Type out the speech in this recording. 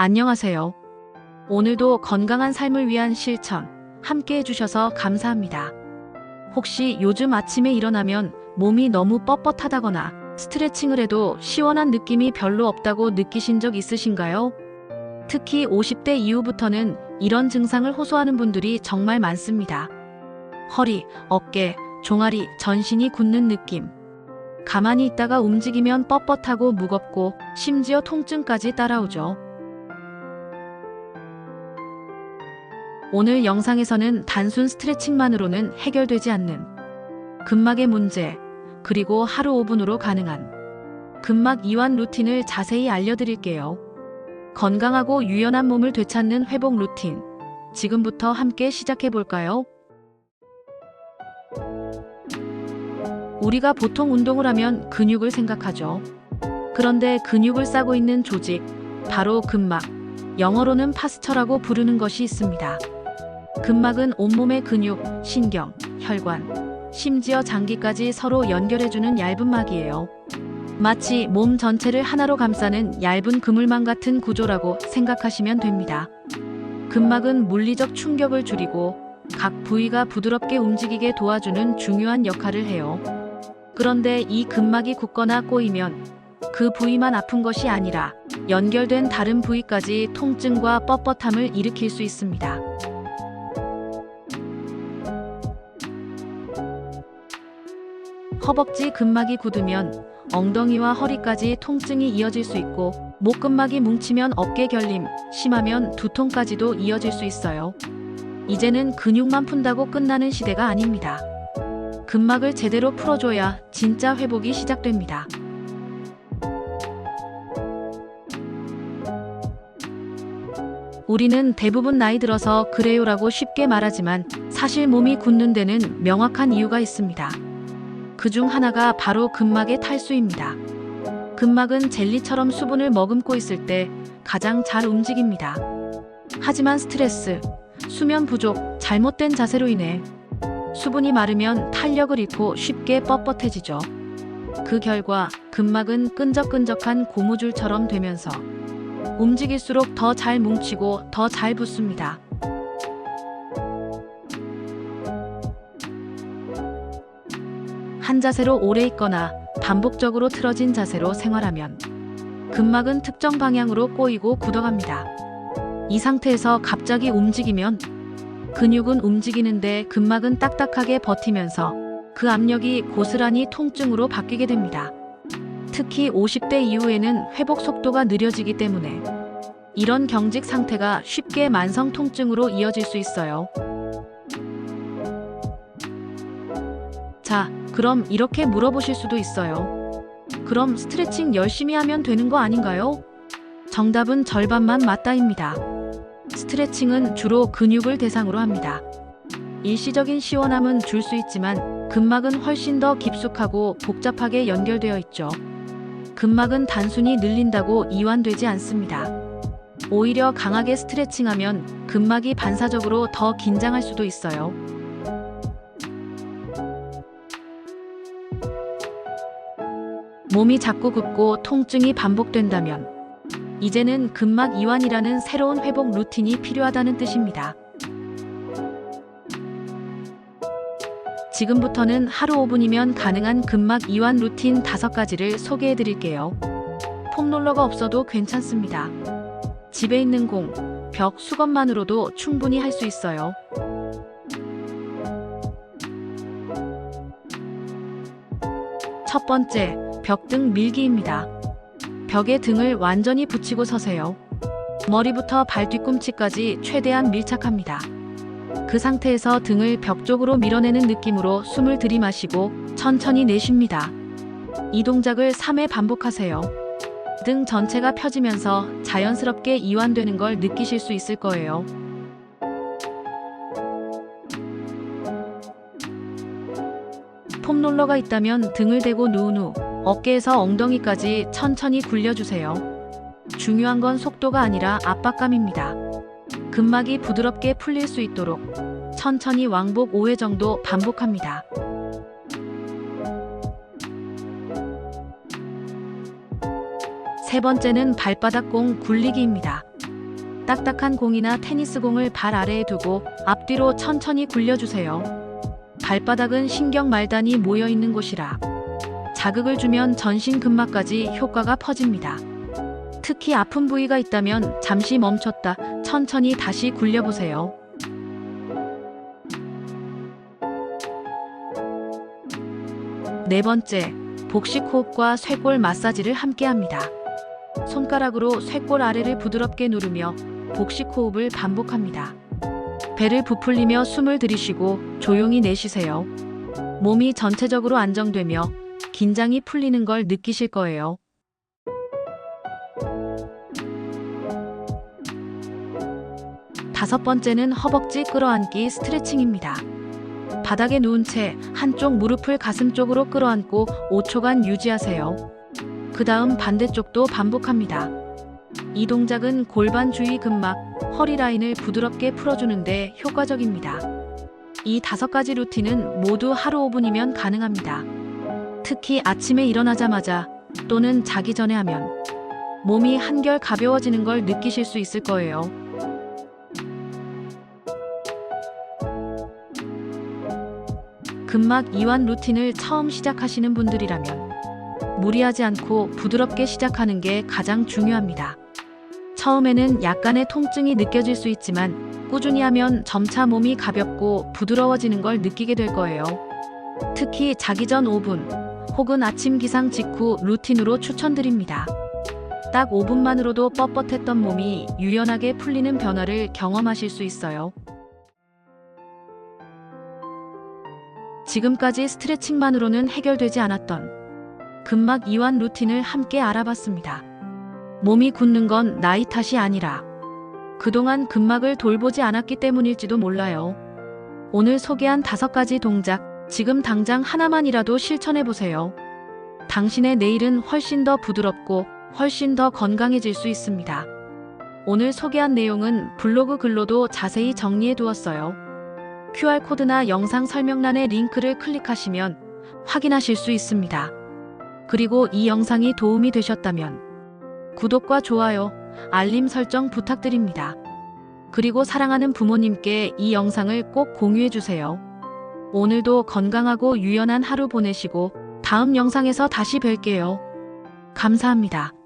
안녕하세요. 오늘도 건강한 삶을 위한 실천 함께 해주셔서 감사합니다. 혹시 요즘 아침에 일어나면 몸이 너무 뻣뻣하다거나 스트레칭을 해도 시원한 느낌이 별로 없다고 느끼신 적 있으신가요? 특히 50대 이후부터는 이런 증상을 호소하는 분들이 정말 많습니다. 허리, 어깨, 종아리, 전신이 굳는 느낌. 가만히 있다가 움직이면 뻣뻣하고 무겁고 심지어 통증까지 따라오죠. 오늘 영상에서는 단순 스트레칭만으로는 해결되지 않는 근막의 문제, 그리고 하루 5분으로 가능한 근막 이완 루틴을 자세히 알려드릴게요. 건강하고 유연한 몸을 되찾는 회복 루틴. 지금부터 함께 시작해 볼까요? 우리가 보통 운동을 하면 근육을 생각하죠. 그런데 근육을 싸고 있는 조직, 바로 근막, 영어로는 파스처라고 부르는 것이 있습니다. 근막은 온몸의 근육, 신경, 혈관, 심지어 장기까지 서로 연결해주는 얇은 막이에요. 마치 몸 전체를 하나로 감싸는 얇은 그물망 같은 구조라고 생각하시면 됩니다. 근막은 물리적 충격을 줄이고 각 부위가 부드럽게 움직이게 도와주는 중요한 역할을 해요. 그런데 이 근막이 굳거나 꼬이면 그 부위만 아픈 것이 아니라 연결된 다른 부위까지 통증과 뻣뻣함을 일으킬 수 있습니다. 허벅지 근막이 굳으면 엉덩이와 허리까지 통증이 이어질 수 있고 목 근막이 뭉치면 어깨 결림, 심하면 두통까지도 이어질 수 있어요. 이제는 근육만 푼다고 끝나는 시대가 아닙니다. 근막을 제대로 풀어줘야 진짜 회복이 시작됩니다. 우리는 대부분 나이 들어서 그래요라고 쉽게 말하지만 사실 몸이 굳는 데는 명확한 이유가 있습니다. 그 중 하나가 바로 근막의 탈수입니다. 근막은 젤리처럼 수분을 머금고 있을 때 가장 잘 움직입니다. 하지만 스트레스, 수면 부족, 잘못된 자세로 인해 수분이 마르면 탄력을 잃고 쉽게 뻣뻣해지죠. 그 결과 근막은 끈적끈적한 고무줄처럼 되면서 움직일수록 더 잘 뭉치고 더 잘 붙습니다. 한 자세로 오래 있거나 반복적으로 틀어진 자세로 생활하면 근막은 특정 방향으로 꼬이고 굳어갑니다. 이 상태에서 갑자기 움직이면 근육은 움직이는데 근막은 딱딱하게 버티면서 그 압력이 고스란히 통증으로 바뀌게 됩니다. 특히 50대 이후에는 회복 속도가 느려지기 때문에 이런 경직 상태가 쉽게 만성 통증으로 이어질 수 있어요. 자, 그럼 이렇게 물어보실 수도 있어요. 그럼 스트레칭 열심히 하면 되는 거 아닌가요? 정답은 절반만 맞다입니다. 스트레칭은 주로 근육을 대상으로 합니다. 일시적인 시원함은 줄 수 있지만 근막은 훨씬 더 깊숙하고 복잡하게 연결되어 있죠. 근막은 단순히 늘린다고 이완되지 않습니다. 오히려 강하게 스트레칭하면 근막이 반사적으로 더 긴장할 수도 있어요. 몸이 자꾸 굽고 통증이 반복된다면 이제는 근막 이완이라는 새로운 회복 루틴이 필요하다는 뜻입니다. 지금부터는 하루 5분이면 가능한 근막 이완 루틴 5가지를 소개해 드릴게요. 폼롤러가 없어도 괜찮습니다. 집에 있는 공, 벽, 수건만으로도 충분히 할 수 있어요. 첫 번째, 벽등 밀기입니다. 벽에 등을 완전히 붙이고 서세요. 머리부터 발 뒤꿈치까지 최대한 밀착합니다. 그 상태에서 등을 벽 쪽으로 밀어내는 느낌으로 숨을 들이마시고 천천히 내쉽니다. 이 동작을 3회 반복하세요. 등 전체가 펴지면서 자연스럽게 이완되는 걸 느끼실 수 있을 거예요. 폼롤러가 있다면 등을 대고 누운 후 어깨에서 엉덩이까지 천천히 굴려주세요. 중요한 건 속도가 아니라 압박감입니다. 근막이 부드럽게 풀릴 수 있도록 천천히 왕복 5회 정도 반복합니다. 세 번째는 발바닥 공 굴리기입니다. 딱딱한 공이나 테니스 공을 발 아래에 두고 앞뒤로 천천히 굴려주세요. 발바닥은 신경 말단이 모여 있는 곳이라 자극을 주면 전신 근막까지 효과가 퍼집니다. 특히 아픈 부위가 있다면 잠시 멈췄다 천천히 다시 굴려보세요. 네 번째, 복식 호흡과 쇄골 마사지를 함께 합니다. 손가락으로 쇄골 아래를 부드럽게 누르며 복식 호흡을 반복합니다. 배를 부풀리며 숨을 들이쉬고 조용히 내쉬세요. 몸이 전체적으로 안정되며 긴장이 풀리는 걸 느끼실 거예요. 다섯 번째는 허벅지 끌어안기 스트레칭입니다. 바닥에 누운 채 한쪽 무릎을 가슴 쪽으로 끌어안고 5초간 유지하세요. 그 다음 반대쪽도 반복합니다. 이 동작은 골반 주위 근막, 허리 라인을 부드럽게 풀어주는데 효과적입니다. 이 다섯 가지 루틴은 모두 하루 5분이면 가능합니다. 특히 아침에 일어나자마자 또는 자기 전에 하면 몸이 한결 가벼워지는 걸 느끼실 수 있을 거예요. 근막 이완 루틴을 처음 시작하시는 분들이라면 무리하지 않고 부드럽게 시작하는 게 가장 중요합니다. 처음에는 약간의 통증이 느껴질 수 있지만 꾸준히 하면 점차 몸이 가볍고 부드러워지는 걸 느끼게 될 거예요. 특히 자기 전 5분 혹은 아침 기상 직후 루틴으로 추천드립니다. 딱 5분만으로도 뻣뻣했던 몸이 유연하게 풀리는 변화를 경험하실 수 있어요. 지금까지 스트레칭만으로는 해결되지 않았던 근막 이완 루틴을 함께 알아봤습니다. 몸이 굳는 건 나이 탓이 아니라 그동안 근막을 돌보지 않았기 때문일지도 몰라요. 오늘 소개한 다섯 가지 동작, 지금 당장 하나만이라도 실천해 보세요. 당신의 내일은 훨씬 더 부드럽고 훨씬 더 건강해질 수 있습니다. 오늘 소개한 내용은 블로그 글로도 자세히 정리해 두었어요. QR코드나 영상 설명란의 링크를 클릭하시면 확인하실 수 있습니다. 그리고 이 영상이 도움이 되셨다면 구독과 좋아요, 알림 설정 부탁드립니다. 그리고 사랑하는 부모님께 이 영상을 꼭 공유해 주세요. 오늘도 건강하고 유연한 하루 보내시고 다음 영상에서 다시 뵐게요. 감사합니다.